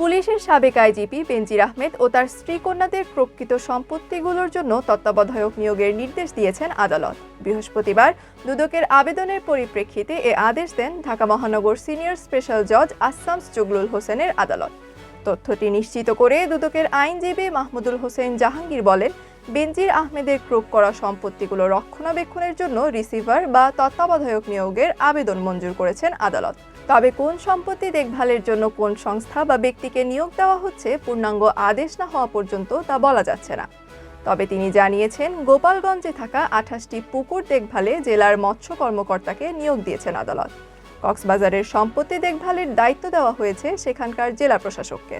পুলিশের সাবেক আইজিপি বেনজির আহমেদ ও তার স্ত্রী কন্যাদের প্রকৃত সম্পত্তিগুলোর জন্য তত্ত্বাবধায়ক নিয়োগের নির্দেশ দিয়েছেন আদালত। বৃহস্পতিবার দুদকের আবেদনের পরিপ্রেক্ষিতে এ আদেশ দেন ঢাকা মহানগর সিনিয়র স্পেশাল জজ আসামস জগলুল হোসেনের আদালত। তথ্যটি নিশ্চিত করে দুদকের আইনজীবী মাহমুদুল হোসেন জাহাঙ্গীর বলেন, বেনজির আহমেদের ক্রোক করা সম্পত্তিগুলো রক্ষণাবেক্ষণের জন্য রিসিভার বা তত্ত্বাবধায়ক নিয়োগের আবেদন মঞ্জুর করেছেন আদালত। তবে কোন সম্পত্তি দেখভালের জন্য কোন সংস্থা বা ব্যক্তিকে নিয়োগ দেওয়া হচ্ছে, পূর্ণাঙ্গ আদেশ না হওয়া পর্যন্ত তা বলা যাচ্ছে না। তবে তিনি জানিয়েছেন, গোপালগঞ্জে থাকা আঠাশটি পুকুর দেখভালে জেলার মৎস্য কর্মকর্তাকে নিয়োগ দিয়েছেন আদালত। কক্সবাজারের সম্পত্তি দেখভালের দায়িত্ব দেওয়া হয়েছে সেখানকার জেলা প্রশাসককে।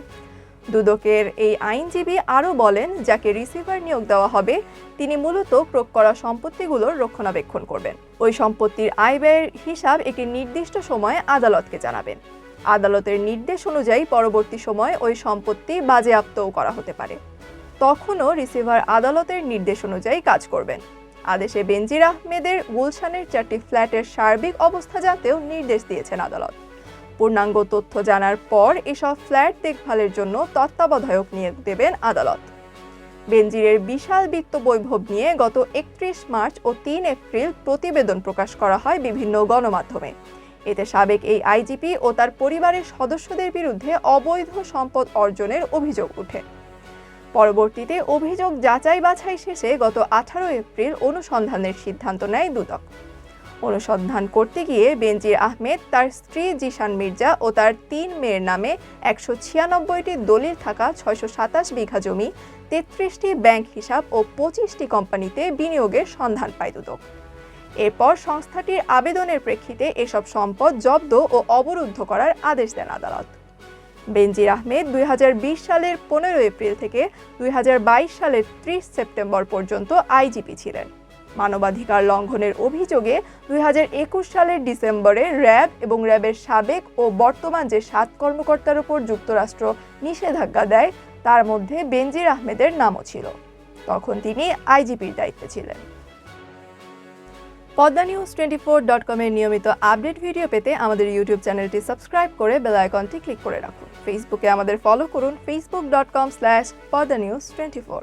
দুদকের এই আইনজীবী আরও বলেন, যাকে রিসিভার নিয়োগ দেওয়া হবে, তিনি মূলত ক্রোক করা সম্পত্তিগুলোর রক্ষণাবেক্ষণ করবেন। ওই সম্পত্তির আয় ব্যয়ের হিসাব একটি নির্দিষ্ট সময়ে আদালতকে জানাবেন। আদালতের নির্দেশ অনুযায়ী পরবর্তী সময়ে ওই সম্পত্তি বাজেয়াপ্তও করা হতে পারে। তখনও রিসিভার আদালতের নির্দেশ অনুযায়ী কাজ করবেন। আদেশে বেনজির আহমেদের গুলশানের চারটি ফ্ল্যাটের সার্বিক অবস্থা জানতেও নির্দেশ দিয়েছেন আদালত। পূর্ণাঙ্গ তথ্য জানার পর এসব ফ্ল্যাট দেখভালের জন্য তত্ত্বাবধায়ক নিয়োগ দেবেন আদালত। বেনজিরের বিশাল বিত্ত বৈভব নিয়ে গত একত্রিশ মার্চ ও তিন এপ্রিল প্রতিবেদন প্রকাশ করা হয় বিভিন্ন গণমাধ্যমে। এতে সাবেক এই আইজিপি ও তার পরিবারের সদস্যদের বিরুদ্ধে অবৈধ সম্পদ অর্জনের অভিযোগ ওঠে। পরবর্তীতে অভিযোগ যাচাই বাছাই শেষে গত আঠারো এপ্রিল অনুসন্ধানের সিদ্ধান্ত নেয় দুদক। অনুসন্ধান করতে গিয়ে বেনজির আহমেদ, তার স্ত্রী জিশান মির্জা ও তার তিন মেয়ের নামে একশো ছিয়ানব্বইটি দলিল থাকা ছয়শো সাতাশ বিঘা জমি, তেত্রিশটি ব্যাংক হিসাব ও পঁচিশটি কোম্পানিতে বিনিয়োগের সন্ধান পায় দুদক। এরপর সংস্থাটির আবেদনের প্রেক্ষিতে এসব সম্পদ জব্দ ও অবরুদ্ধ করার আদেশ দেন আদালত। বেনজির আহমেদ দুই হাজার বিশ সালের পনেরো এপ্রিল থেকে দুই হাজার বাইশ সালের ত্রিশ সেপ্টেম্বর পর্যন্ত আইজিপি ছিলেন। মানবাধিকার লঙ্ঘনের অভিযোগে দুই হাজার একুশ সালের ডিসেম্বরে র্যাব এবং র্যাবের সাবেক ও বর্তমান যে সাত কর্মকর্তার উপর যুক্তরাষ্ট্র নিষেধাজ্ঞা দেয়, তার মধ্যে বেনজির আহমেদের নামও ছিল। তখন তিনি আইজিপির দায়িত্বে ছিলেন। Padma news twenty four dot কমের নিয়মিত আপডেট ভিডিও পেতে আমাদের ইউটিউব চ্যানেলটি সাবস্ক্রাইব করে বেল আইকনটি ক্লিক করে রাখুন। ফেসবুকে আমাদের ফলো করুন Facebook dot com slash Padma news twenty four.